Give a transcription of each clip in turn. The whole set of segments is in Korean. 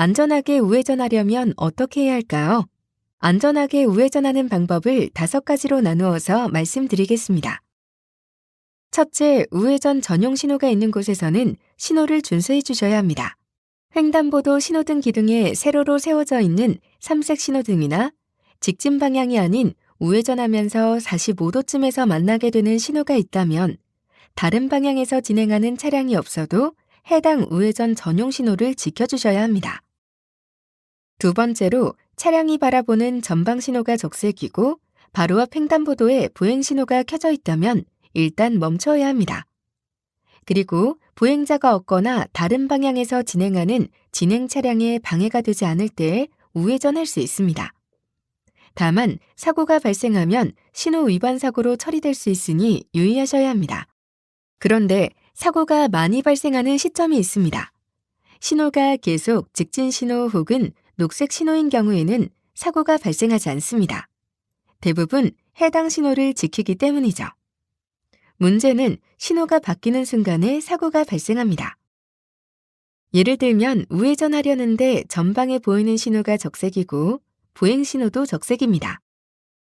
안전하게 우회전하려면 어떻게 해야 할까요? 안전하게 우회전하는 방법을 다섯 가지로 나누어서 말씀드리겠습니다. 첫째, 우회전 전용 신호가 있는 곳에서는 신호를 준수해 주셔야 합니다. 횡단보도 신호등 기둥에 세로로 세워져 있는 삼색 신호등이나 직진 방향이 아닌 우회전하면서 45도쯤에서 만나게 되는 신호가 있다면 다른 방향에서 진행하는 차량이 없어도 해당 우회전 전용 신호를 지켜주셔야 합니다. 두 번째로 차량이 바라보는 전방 신호가 적색이고 바로 앞 횡단보도에 보행 신호가 켜져 있다면 일단 멈춰야 합니다. 그리고 보행자가 없거나 다른 방향에서 진행하는 진행 차량에 방해가 되지 않을 때 우회전할 수 있습니다. 다만 사고가 발생하면 신호 위반 사고로 처리될 수 있으니 유의하셔야 합니다. 그런데 사고가 많이 발생하는 시점이 있습니다. 신호가 계속 직진 신호 혹은 녹색 신호인 경우에는 사고가 발생하지 않습니다. 대부분 해당 신호를 지키기 때문이죠. 문제는 신호가 바뀌는 순간에 사고가 발생합니다. 예를 들면 우회전하려는데 전방에 보이는 신호가 적색이고 보행 신호도 적색입니다.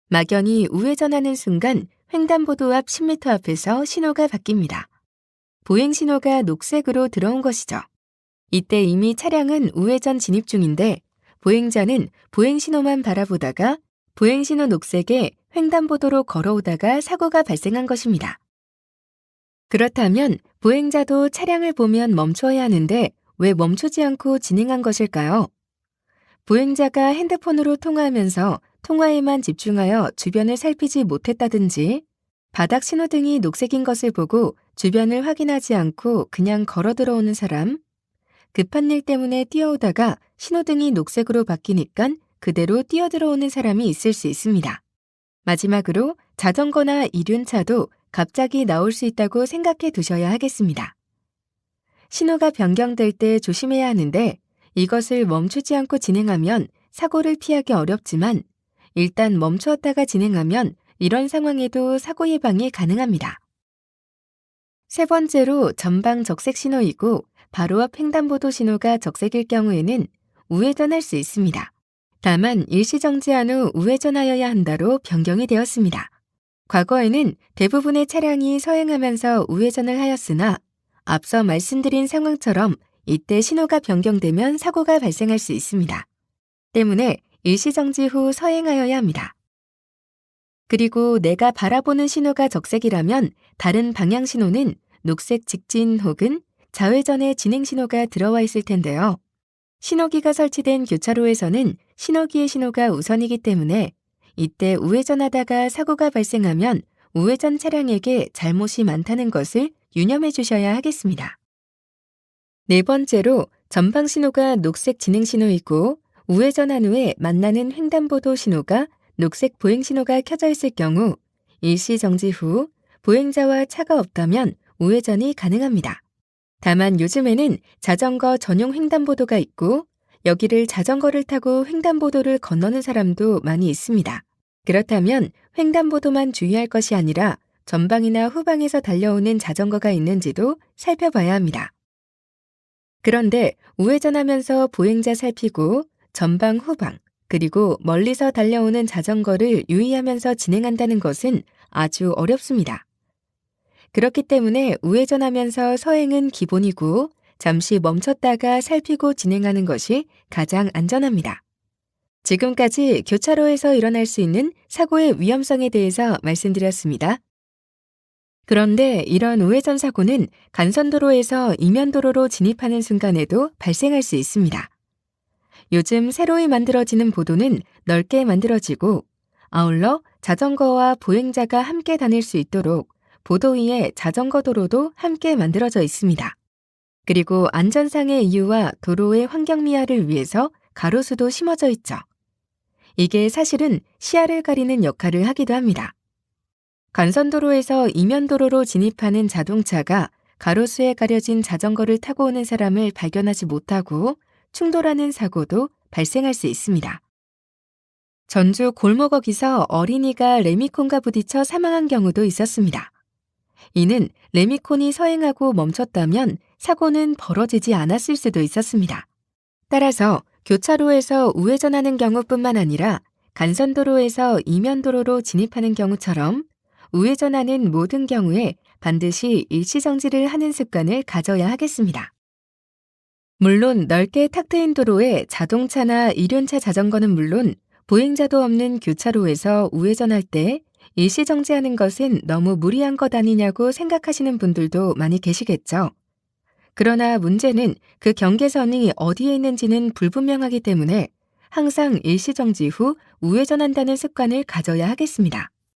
막연히 우회전하는 순간 횡단보도 앞 10m 앞에서 신호가 바뀝니다. 보행 신호가 녹색으로 들어온 것이죠. 이때 이미 차량은 우회전 진입 중인데 보행자는 보행 신호만 바라보다가 보행 신호 녹색에 횡단보도로 걸어오다가 사고가 발생한 것입니다. 그렇다면 보행자도 차량을 보면 멈춰야 하는데 왜 멈추지 않고 진행한 것일까요? 보행자가 핸드폰으로 통화하면서 통화에만 집중하여 주변을 살피지 못했다든지 바닥 신호등이 녹색인 것을 보고 주변을 확인하지 않고 그냥 걸어 들어오는 사람, 급한 일 때문에 뛰어오다가 신호등이 녹색으로 바뀌니까 그대로 뛰어 들어오는 사람이 있을 수 있습니다. 마지막으로 자전거나 이륜차도 갑자기 나올 수 있다고 생각해 두셔야 하겠습니다. 신호가 변경될 때 조심해야 하는데 이것을 멈추지 않고 진행하면 사고를 피하기 어렵지만 일단 멈추었다가 진행하면 이런 상황에도 사고 예방이 가능합니다. 세 번째로 전방 적색 신호이고 바로 앞 횡단보도 신호가 적색일 경우에는 우회전할 수 있습니다. 다만 일시정지한 후 우회전하여야 한다로 변경이 되었습니다. 과거에는 대부분의 차량이 서행하면서 우회전을 하였으나 앞서 말씀드린 상황처럼 이때 신호가 변경되면 사고가 발생할 수 있습니다. 때문에 일시정지 후 서행하여야 합니다. 그리고 내가 바라보는 신호가 적색이라면 다른 방향 신호는 녹색 직진 혹은 좌회전의 진행 신호가 들어와 있을 텐데요. 신호기가 설치된 교차로에서는 신호기의 신호가 우선이기 때문에 이때 우회전하다가 사고가 발생하면 우회전 차량에게 잘못이 많다는 것을 유념해 주셔야 하겠습니다. 네 번째로 전방 신호가 녹색 진행 신호이고 우회전한 후에 만나는 횡단보도 신호가 녹색 보행 신호가 켜져 있을 경우 일시 정지 후 보행자와 차가 없다면 우회전이 가능합니다. 다만 요즘에는 자전거 전용 횡단보도가 있고 여기를 자전거를 타고 횡단보도를 건너는 사람도 많이 있습니다. 그렇다면 횡단보도만 주의할 것이 아니라 전방이나 후방에서 달려오는 자전거가 있는지도 살펴봐야 합니다. 그런데 우회전하면서 보행자 살피고 전방 후방 그리고 멀리서 달려오는 자전거를 유의하면서 진행한다는 것은 아주 어렵습니다. 그렇기 때문에 우회전하면서 서행은 기본이고 잠시 멈췄다가 살피고 진행하는 것이 가장 안전합니다. 지금까지 교차로에서 일어날 수 있는 사고의 위험성에 대해서 말씀드렸습니다. 그런데 이런 우회전 사고는 간선도로에서 이면도로로 진입하는 순간에도 발생할 수 있습니다. 요즘 새로이 만들어지는 보도는 넓게 만들어지고 아울러 자전거와 보행자가 함께 다닐 수 있도록 보도 위에 자전거 도로도 함께 만들어져 있습니다. 그리고 안전상의 이유와 도로의 환경 미화를 위해서 가로수도 심어져 있죠. 이게 사실은 시야를 가리는 역할을 하기도 합니다. 간선도로에서 이면도로로 진입하는 자동차가 가로수에 가려진 자전거를 타고 오는 사람을 발견하지 못하고 충돌하는 사고도 발생할 수 있습니다. 전주 골목어기서 어린이가 레미콘과 부딪혀 사망한 경우도 있었습니다. 이는 레미콘이 서행하고 멈췄다면 사고는 벌어지지 않았을 수도 있었습니다. 따라서 교차로에서 우회전하는 경우뿐만 아니라 간선도로에서 이면도로로 진입하는 경우처럼 우회전하는 모든 경우에 반드시 일시정지를 하는 습관을 가져야 하겠습니다. 물론 넓게 탁 트인 도로에 자동차나 일륜차 자전거는 물론 보행자도 없는 교차로에서 우회전할 때 일시정지하는 것은 너무 무리한 것 아니냐고 생각하시는 분들도 많이 계시겠죠. 그러나 문제는 그 경계선이 어디에 있는지는 불분명하기 때문에 항상 일시정지 후 우회전한다는 습관을 가져야 하겠습니다.